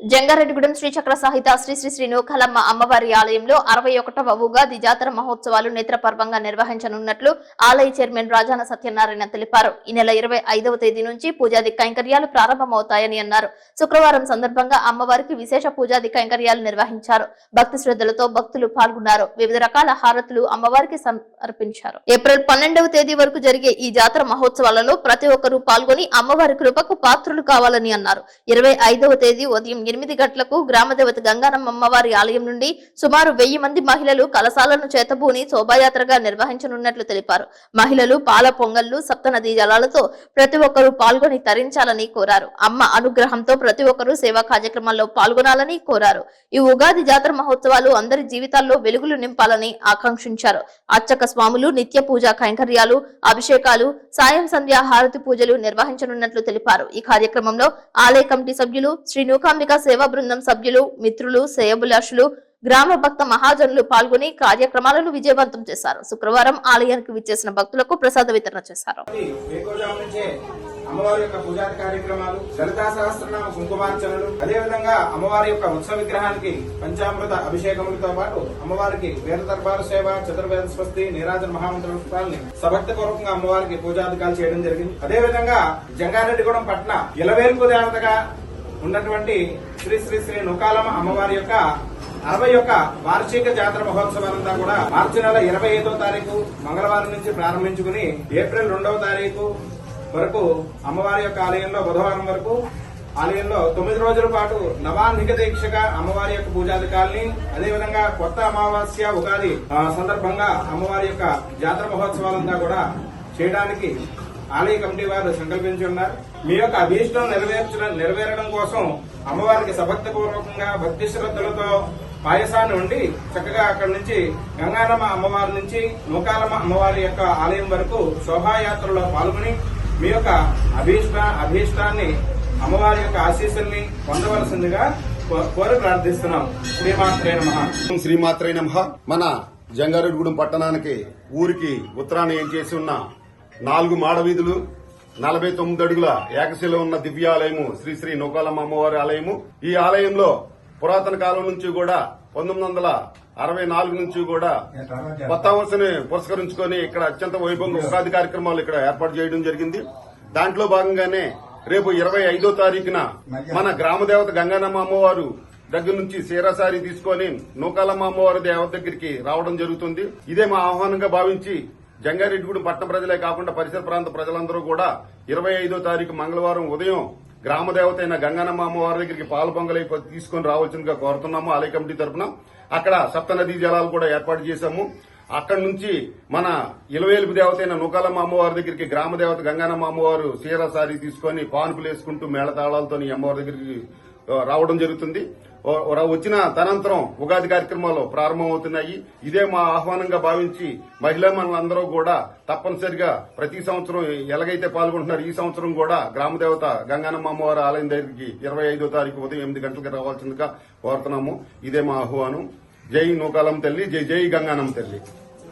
జంగారెడ్డిగూడెం శ్రీ చక్ర సహిత శ్రీ శ్రీ శ్రీ నూకలమ్మ అమ్మవారి ఆలయంలో అరవై ఒకటవ ఉగాది జాతర మహోత్సవాలు నేత్రపర్వంగా నిర్వహించనున్నట్లు ఆలయ చైర్మన్ రాజాన సత్యనారాయణ తెలిపారు. ఈ నెల ఇరవై ఐదవ తేదీ నుంచి పూజాది కైంకర్యాలు ప్రారంభమవుతాయని అన్నారు. శుక్రవారం సందర్భంగా అమ్మవారికి విశేష పూజాది కైంకర్యాలు నిర్వహించారు. భక్తి శ్రద్ధలతో భక్తులు పాల్గొన్నారు. వివిధ రకాల హారతులు అమ్మవారికి సమర్పించారు. ఏప్రిల్ పన్నెండవ తేదీ వరకు జరిగే ఈ జాతర మహోత్సవాలలో ప్రతి ఒక్కరూ పాల్గొని అమ్మవారి కృపకు పాత్రులు కావాలని అన్నారు. ఇరవై ఐదవ తేదీ ఉదయం ఎనిమిది గంటలకు గ్రామదేవత గంగానమ్మ అమ్మవారి ఆలయం నుండి సుమారు వెయ్యి మంది మహిళలు కలశాలను చేతబూని శోభాయాత్రగా నిర్వహించనున్నట్లు తెలిపారు. మహిళలు పాల పొంగళ్ళు సప్తనదీ జలాలతో ప్రతి ఒక్కరూ పాల్గొని తరించాలని కోరారు. అమ్మ అనుగ్రహంతో ప్రతి ఒక్కరూ సేవా కార్యక్రమాల్లో పాల్గొనాలని కోరారు. ఈ ఉగాది జాతర మహోత్సవాలు అందరి జీవితాల్లో వెలుగులు నింపాలని ఆకాంక్షించారు. అర్చక స్వాములు నిత్య పూజా కైంకర్యాలు అభిషేకాలు సాయం సంధ్య హారతి పూజలు నిర్వహించనున్నట్లు తెలిపారు. ఈ కార్యక్రమంలో ఆలయ కమిటీ సభ్యులు శ్రీ నూకాంబిక సేవా బృందం సభ్యులు మిత్రులు శ్రేయభిలాషులు గ్రామ భక్త మహాజనులు పాల్గొని కార్యక్రమాలను విజయవంతం చేశారు. శుక్రవారం ఆలయానికి విచ్చేసిన భక్తులకు ప్రసాద వితరణ చేశారు. అమ్మవారి యొక్క పూజాది కార్యక్రమాలు లలితా సహస్రనామ కుంకుమార్చనలు అదేవిధంగా అమ్మవారి యొక్క ఉత్సవ విగ్రహానికి పంచామృత అభిషేకములతో పాటు అమ్మవారికి వేద దర్బారు సేవ చతుర్వేద స్వస్తి నీరాజన మహామంత్రాలని సభక్తి పూర్వకంగా అమ్మవారికి పూజాధికాలు చేయడం జరిగింది. అదేవిధంగా జంగారెడ్డిగూడెం పట్న ఇలవేల్పు దేవతగా ఉన్నటువంటి శ్రీ శ్రీ శ్రీ నుకాలమ్మ అమ్మవారి యొక్క అరవై యొక్క వార్షిక జాతర మహోత్సవాలంతా కూడా మార్చి నెల ఇరవై ఐదో తారీఖు మంగళవారం నుంచి ప్రారంభించుకుని ఏప్రిల్ రెండవ తారీఖు వరకు అమ్మవారి యొక్క ఆలయంలో బుధవారం వరకు ఆలయంలో తొమ్మిది రోజుల పాటు నవాన్నిక దీక్షగా అమ్మవారి యొక్క పూజాధికారుల్ని అదేవిధంగా కొత్త అమావాస్య ఉగాది సందర్భంగా అమ్మవారి యొక్క జాతర మహోత్సవాలంతా కూడా చేయడానికి ఆలయ కమిటీ వారు సంకల్పించి ఉన్నారు మీ యొక్క అభీష్టం నెరవేర్చడం నెరవేరడం కోసం అమ్మవారికి సభక్తి పూర్వకంగా భక్తి శ్రద్ధలతో పాయసాన్ని ఉండి చక్కగా అక్కడి నుంచి గంగారమ్మ అమ్మవారి నుంచి నూకాలమ్మ అమ్మవారి యొక్క ఆలయం వరకు శోభాయాత్రలో పాల్గొని మీ యొక్క అభీష్ట అభీష్టాన్ని అమ్మవారి యొక్క ఆశీస్సుల్ని పొందవలసిందిగా కో- కోరి ప్రార్థిస్తున్నాం. శ్రీమాత్రే నమ. శ్రీమాత్రే నమ. మన జంగారెడ్డిగూడెం పట్టణానికి ఊరికి ఉత్తరాన్ని ఏం చేసి ఉన్న నాలుగు మాడ వీధులు నలభై తొమ్మిది అడుగుల ఏకశిల ఉన్న దివ్యాలయము శ్రీ శ్రీ నూకాలమ్మ అమ్మవారి ఆలయము. ఈ ఆలయంలో పురాతన కాలం నుంచి కూడా పంతొమ్మిది వందల అరవై నాలుగు నుంచి కూడా కొత్త సంవత్సరాన్ని పురస్కరించుకొని ఇక్కడ అత్యంత వైభవంగా ఉగాది కార్యక్రమాలు ఇక్కడ ఏర్పాటు చేయడం జరిగింది. దాంట్లో భాగంగానే రేపు ఇరవై ఐదో తారీఖున మన గ్రామ దేవత గంగానమ్మ అమ్మవారు దగ్గర నుంచి సీరాసారి తీసుకొని నూకాలమ్మ అమ్మవారి దేవత దగ్గరికి రావడం జరుగుతుంది. ఇదే మా ఆహ్వానంగా భావించి జంగారెడ్డిగూడెం పట్టణ ప్రజలే కాకుండా పరిసర ప్రాంత ప్రజలందరూ కూడా ఇరవై ఐదో తారీఖు మంగళవారం ఉదయం గ్రామ దేవత అయిన గంగానమ్మ అమ్మవారి దగ్గరికి పాల పొంగలి తీసుకొని రావాల్సిందిగా కోరుతున్నాము. ఆలయ కమిటీ తరఫున అక్కడ సప్తనదీ జలాలు కూడా ఏర్పాటు చేశాము. అక్కడి నుంచి మన ఇలవేలుపు దేవత అయిన నూకాలమ్మ అమ్మవారి దగ్గరికి గ్రామ దేవత గంగానమ్మ అమ్మవారు సీరాసారి తీసుకొని పానుపులు వేసుకుంటూ మేళతాళాలతో అమ్మవారి దగ్గరికి రావడం జరుగుతుంది. వచ్చిన తనంతరం ఉగాది కార్యక్రమాలు ప్రారంభమవుతున్నాయి. ఇదే మా ఆహ్వానంగా భావించి మహిళా మనందరూ కూడా తప్పనిసరిగా ప్రతి సంవత్సరం ఎలాగైతే పాల్గొంటున్నారు ఈ సంవత్సరం కూడా గ్రామదేవత గంగానమ్మ అమ్మవారి ఆలయం దగ్గరికి ఇరవై ఐదో తారీఖు ఉదయం ఎనిమిది గంటలకు రావాల్సిందిగా కోరుతున్నాము. ఇదే మా ఆహ్వానం. జై నూకాలం తల్లి జై జై గంగానమ్మ తల్లి.